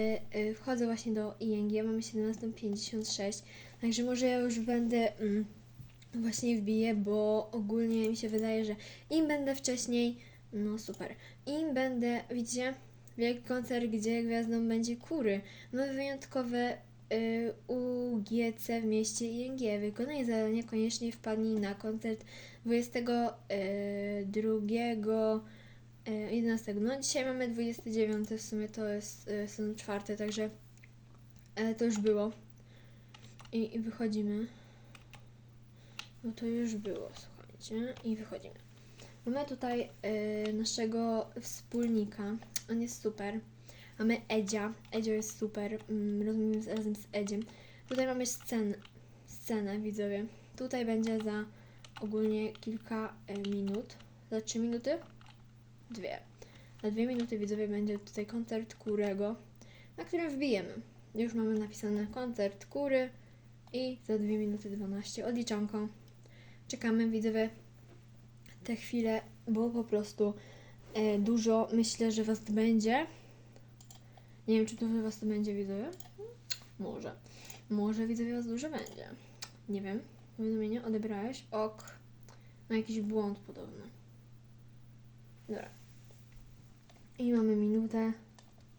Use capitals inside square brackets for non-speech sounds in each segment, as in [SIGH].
y, wchodzę właśnie do ING, mamy 17.56, także może ja już będę mm, właśnie wbiję, bo ogólnie mi się wydaje, że im będę wcześniej, no super, im będę, widzicie, wielki koncert, gdzie gwiazdą będzie kury, mamy wyjątkowe y, UGC w mieście ING, wykonaj zadanie, koniecznie wpadnij na koncert 22 y, 11. No dzisiaj mamy 29, w sumie to jest y, sezon czwarty, także e, to już było. I, I wychodzimy. No to już było, słuchajcie. I wychodzimy. Mamy tutaj naszego wspólnika. On jest super. Mamy Edzia. Edzio jest super. Mm, z- razem z Edziem. Tutaj mamy scenę, scenę widzowie. Tutaj będzie za ogólnie kilka minut. Za 3 minuty? Dwie. Na dwie minuty widzowie będzie tutaj koncert Kurego, na którym wbijemy. Już mamy napisane koncert Kury i za 2 minuty 12 odliczanką. Czekamy widzowie te chwile, bo po prostu e, dużo myślę, że was będzie. Nie wiem, czy dużo was to będzie widzowie. Może. Może widzowie was dużo będzie. Nie wiem. Powiadomienie odebrałeś? Ok. Ma jakiś błąd podobno. Dobra. I mamy minutę.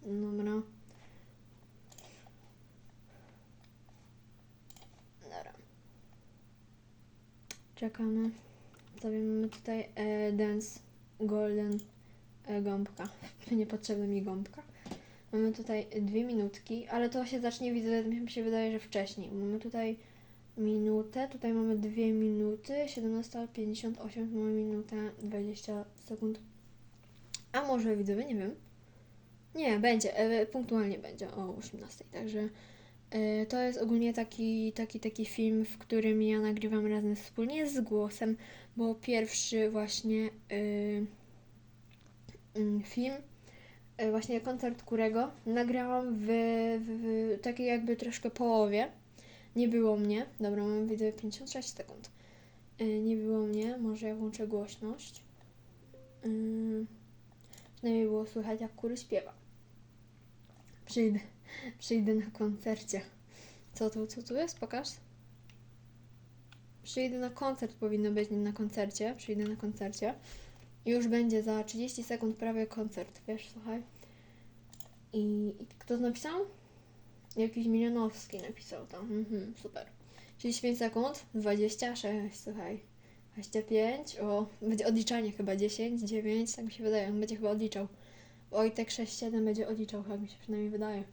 Dobra. Dobra. Czekamy. Sobie tutaj e, Dance Golden e, gąbka. [LAUGHS] Niepotrzebna mi gąbka. Mamy tutaj dwie minutki, ale to się zacznie, widzę, mi się wydaje, że wcześniej. Mamy tutaj minutę, tutaj mamy dwie minuty, 17.58, mamy minutę 20 sekund. A może widzowie, nie wiem. Nie, będzie, e, punktualnie będzie o 18, także e, to jest ogólnie taki, taki, taki film, w którym ja nagrywam razem wspólnie z głosem, bo pierwszy właśnie mm, film, y, właśnie koncert Kurego, nagrałam w, w, w takiej jakby troszkę połowie. Nie było mnie. Dobra, mam widzę 56 sekund. Y, nie było mnie, może ja włączę głośność. Y, przynajmniej było słychać, jak Kury śpiewa. Przyjdę, przyjdę na koncercie. Co tu, co tu jest? Pokaż. Przyjdę na koncert, powinno być na koncercie. Przyjdę na koncercie. Już będzie za 30 sekund prawie koncert, wiesz, słuchaj. I, i kto to napisał? Jakiś Milionowski napisał tam. Mhm, super. 35 sekund, 26, słuchaj. 25, o, będzie odliczanie chyba 10, 9, tak mi się wydaje, on będzie chyba odliczał. Wojtek 6-7 będzie odliczał, chyba mi się przynajmniej wydaje.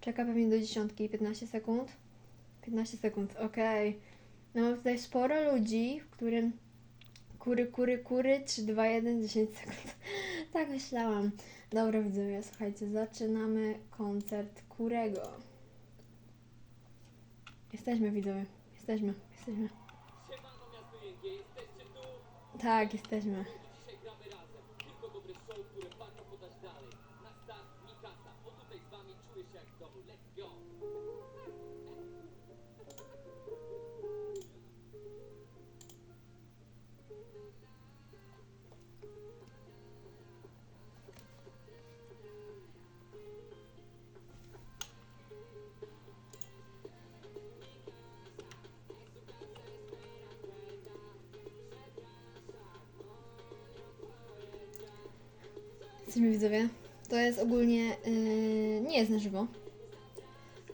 Czeka pewnie do dziesiątki, 15 sekund. 15 sekund, okej. No mam tutaj sporo ludzi, w którym kury, kury, kury, 3, 2, 1, 10 sekund. tak myślałam. Dobra widzowie, słuchajcie, zaczynamy koncert Kurego. Jesteśmy widzowie, jesteśmy, jesteśmy. Siemano miasto ING, jesteście tu? Tak, jesteśmy. Dzisiaj gramy razem. Tylko dobre show, które warto podać dalej. Na start Mikasa. O tutaj z wami czuję się jak domu. Go! Jesteśmy widzowie. To jest ogólnie, yy, nie jest na żywo,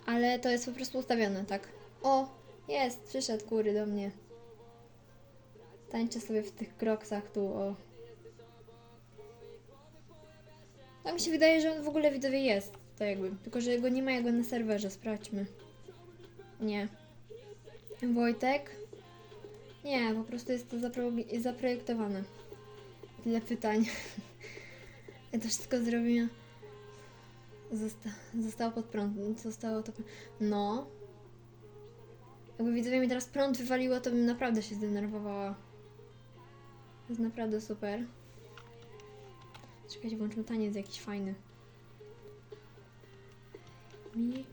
ale to jest po prostu ustawione, tak? O, jest, przyszedł kury do mnie. Tańczę sobie w tych kroksach tu, o. Tak mi się wydaje, że on w ogóle widzowie jest, tak jakby. Tylko, że go nie ma jego na serwerze, sprawdźmy. Nie. Wojtek? Nie, po prostu jest to zapro- zaprojektowane. Tyle pytań. [LAUGHS] Ja to wszystko zrobiłam. Zosta zostało pod prąd. Zostało to. No. Jakby widzowie mi teraz prąd wywaliło, to bym naprawdę się zdenerwowała. To jest naprawdę super. Czekajcie, włączmy taniec jakiś fajny. Mi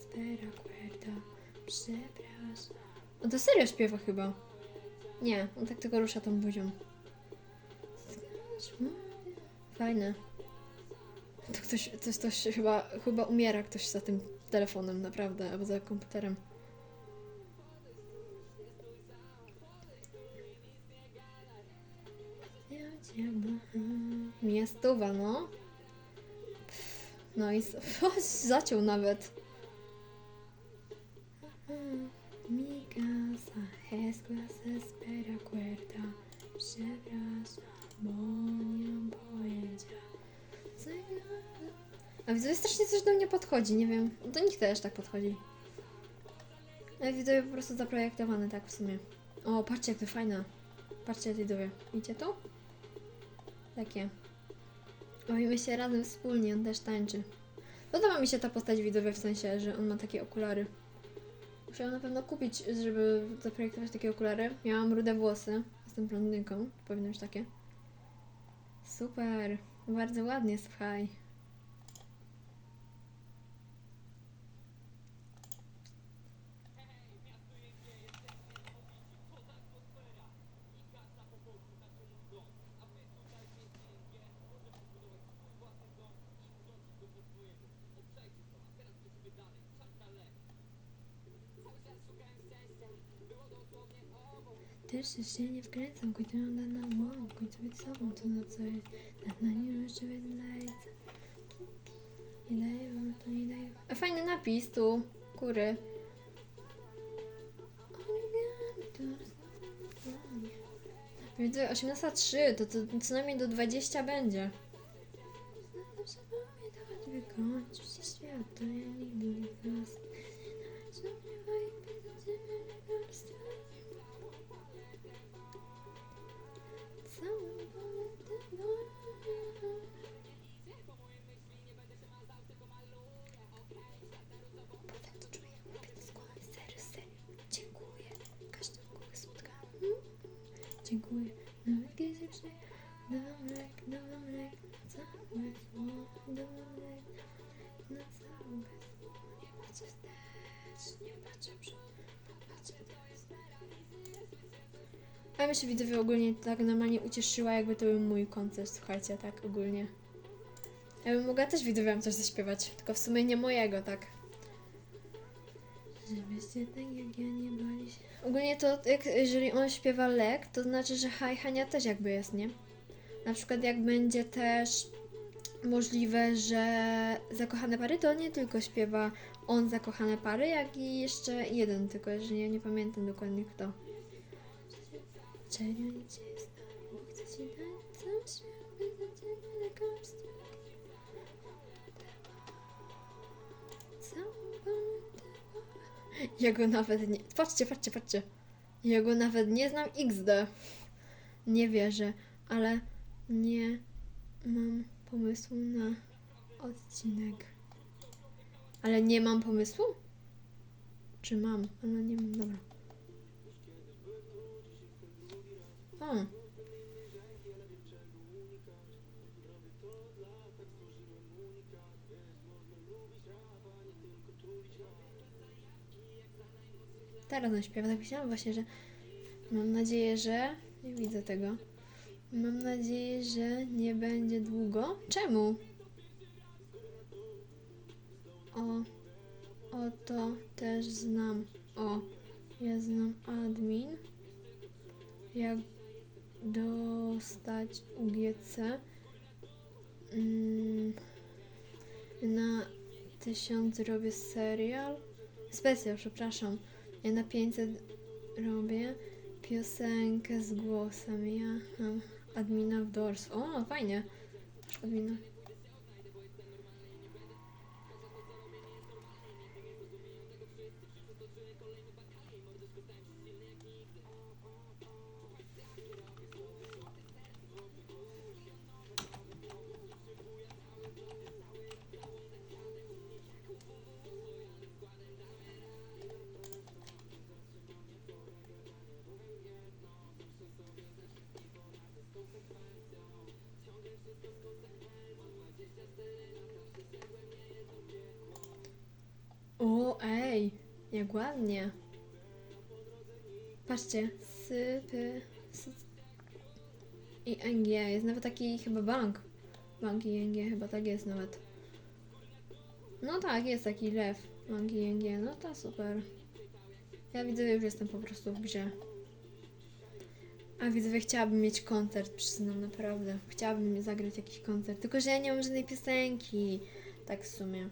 spera cuerda. Przepraszam. O, to serio śpiewa chyba. Nie, on tak tylko rusza tą buzią. Fajne. To ktoś, coś, coś chyba, chyba umiera ktoś za tym telefonem, naprawdę, albo za komputerem. Miastowa, no. No i [LAUGHS] zaciął nawet. Mi casa es clase espera cuerda. Przepraszam, A widzowie strasznie coś do mnie podchodzi, nie wiem. Do nich też tak podchodzi. Ale widzowie po prostu zaprojektowane tak w sumie. O, patrzcie to fajne. Patrzcie widzowie. Widzicie to? Takie. Bawimy się razem wspólnie, on też tańczy. Podoba mi się ta postać widzowie w sensie, że on ma takie okulary. Ją na pewno kupić, żeby zaprojektować takie okulary. Miałam rude włosy, jestem blondynką, powinno być takie. Super, bardzo ładnie, słuchaj. Też się nie wkręcam, kończę na łom, kończę być sobą, to na co jest, tak na nie jeszcze wydlejce. Nie daję wam to, nie daję. A fajny napis tu, kury. Widzę 18.03, to, to co najmniej do 20 będzie. Wykończył się świat, to ja nigdy Przy... Dawam lek, dawam lek na całe na całe. Nie patrzę wstecz, nie patrzę przód, patrzę do jest. A ja się widzowie ogólnie tak normalnie ucieszyła, jakby to był mój koncert, słuchajcie, tak ogólnie. Ja bym mogła też widzowiom coś zaśpiewać, tylko w sumie nie mojego, tak. Żebyście tak jak ja nie bali się. Ogólnie to, jak, jeżeli on śpiewa lek, to znaczy, że Haj Hania też jakby jest, nie? Na przykład jak będzie też możliwe, że zakochane pary, to nie tylko śpiewa on zakochane pary, jak i jeszcze jeden, tylko że nie, nie pamiętam dokładnie kto. Czego nic bo chcę ci dać cały Ja go nawet nie... Patrzcie, patrzcie, patrzcie. Ja go nawet nie znam XD. Nie wierzę, ale nie mam pomysłu na odcinek. Ale nie mam pomysłu? Czy mam? Ale nie mam, dobra. O. Teraz on śpiewa, tak myślałam właśnie, że mam nadzieję, że nie widzę tego. Mam nadzieję, że nie będzie długo. Czemu? O, o to też znam. O, ja znam admin. Jak dostać UGC mm, na 1000 robię serial. Specjal, przepraszam. Ja na 500 robię piosenkę z głosem. Ja mam admina w Doors. O, fajnie. Admina. Ej, jak ładnie. Patrzcie, sypy, sy... i NG, jest nawet taki chyba bank. Banki ING, chyba tak jest nawet. No tak, jest taki lew. Banki ING, no to super. Ja widzę, już jestem po prostu w grze. A widzowie, chciałabym mieć koncert, przyznam, naprawdę. Chciałabym zagrać jakiś koncert, tylko że ja nie mam żadnej piosenki. Tak w sumie.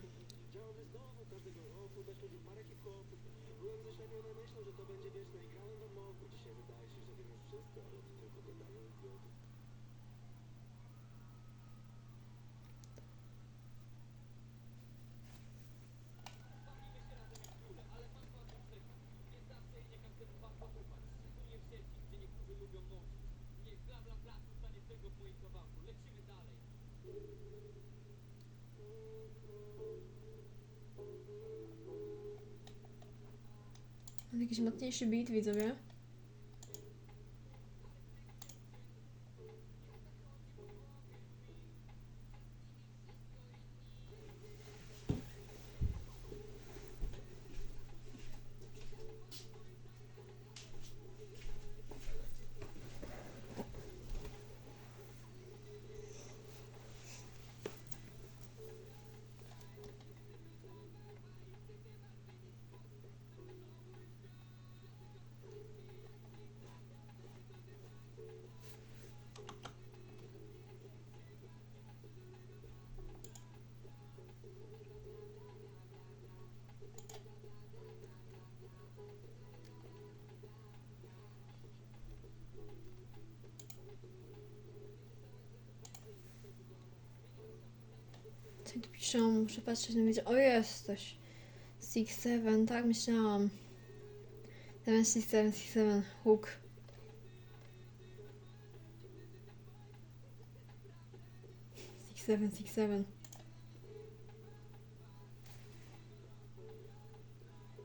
Niech bla bla bla zostanie tylko w moim kawałku. Lecimy dalej. Jakiś mocniejszy beat, widzowie. Tu piszą? Muszę patrzeć na wiedzę. O, jesteś. Six Seven, tak myślałam. Seven, six, seven, six, seven. Hook. Six, seven, six, seven.